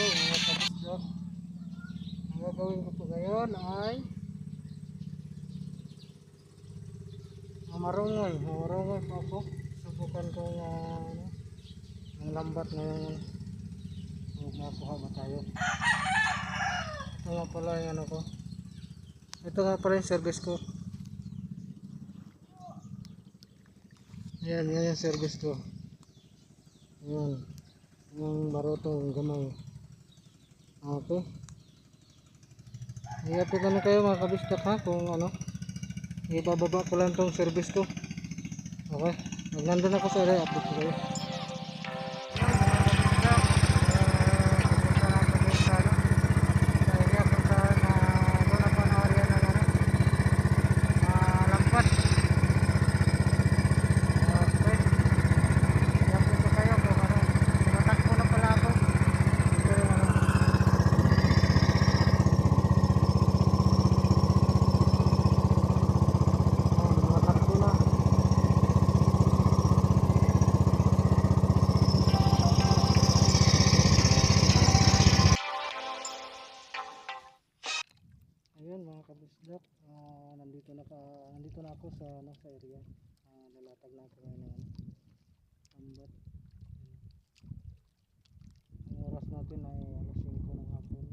Hello mga kabisdo. Ang gagawin ko po ngayon ay mamarungoy. Mamarungoy po ako. Subukan ko ng ano, ang lambat ngayon. Huwag makuha ba tayo? Ito nga pala yung ano ko. Ito nga pala yung service ko. Yan, yan yung service ko. Yan. Yung barotong gamay. Okay. I-update na kayo mga kabistak ha kung ano. Ibababa ko lang tong service ko. Okay. Pag nandun ako sa area, update ko kayo. Mga kabisdak, ah, nandito na ka, nandito na ako sa ano sa area. Ah, lalatag na ako ngayon ng ambat. Ang oras natin ay alas 5 ng hapon.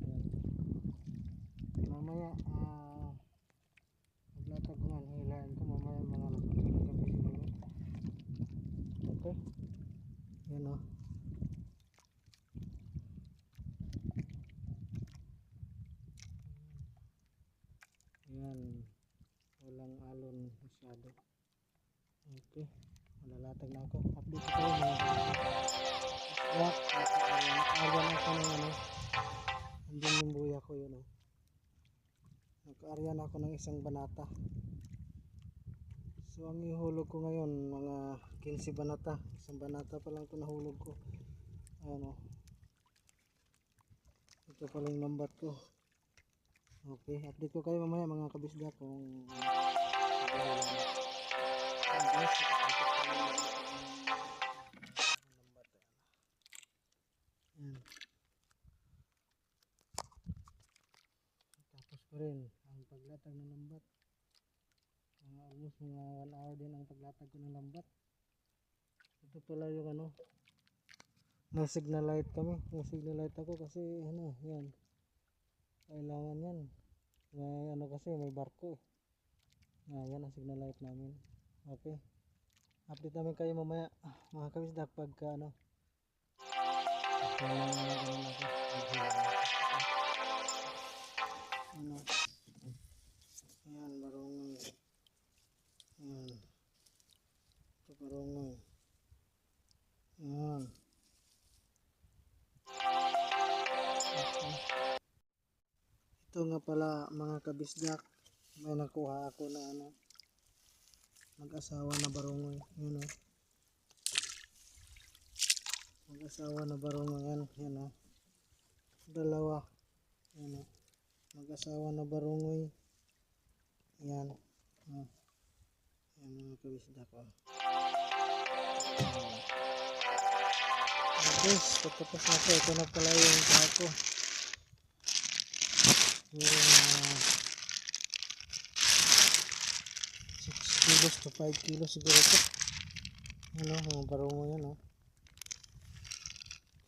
Ayan. Mamaya ah maglatag ko man, hilahin ko mamaya mga alas 8 ng siguro. Okay. Yan oh. Okay. Malalatag na ako. Update ko mga Rock. Nakaaryan ako ng ano. Andun yung buya ko yun oh. Nakaaryan ako ng isang banata. So ang ihulog ko ngayon mga 15 banata. Isang banata pa lang ito nahulog ko. Ano. Ito pala yung lambat ko. Okay, update ko kayo mamaya mga kabisda kung Ayan, na yung. Tapos ko rin ang paglatag ng lambat. Mga almost mga 1 hour din ang paglatag ko ng lambat. Ito pala yung ano, may signal light kami. May signal light ako kasi ano, yan kailangan yan may ano kasi may barko eh ah, yan ang signal light namin okay update namin kayo mamaya mga kabisdak pagka ano. Ano? Ayan barungoy ayan. Ito barungoy ayan. Ito nga pala mga kabisdak may nakuha ako na ano mag-asawa na barungoy. Yun o mag-asawa na barungoy. Yan yan o dalawa. Yan o mag-asawa na barungoy. Yan o yan mga kabisdak o guys patapos na ko ito na pala yung kako siguro mga 6 kilos to 5 kilos siguro ito ano mga barungo yan oh.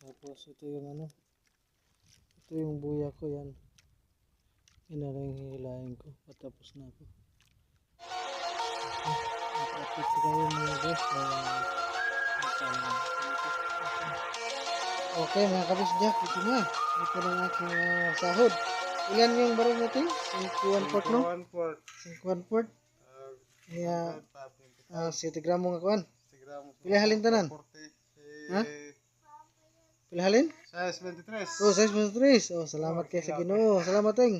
tapos ito yung ano ito yung buya ko yan yun na lang hihilahin ko patapos na ako okay update ko kayo mga guys okay mga kabisdak ito na ito na aking uh, sahod Ilan yung barong natin? 51 port no? One port. 51 port. Kaya, uh, ah, 7 gramo nga kuan. Instagram. Pila halin tanan? 40. Ha? Eh, Pila halin? size 23. Oh, size 23. Oh, salamat kay sa Ginoo. Salamat ting.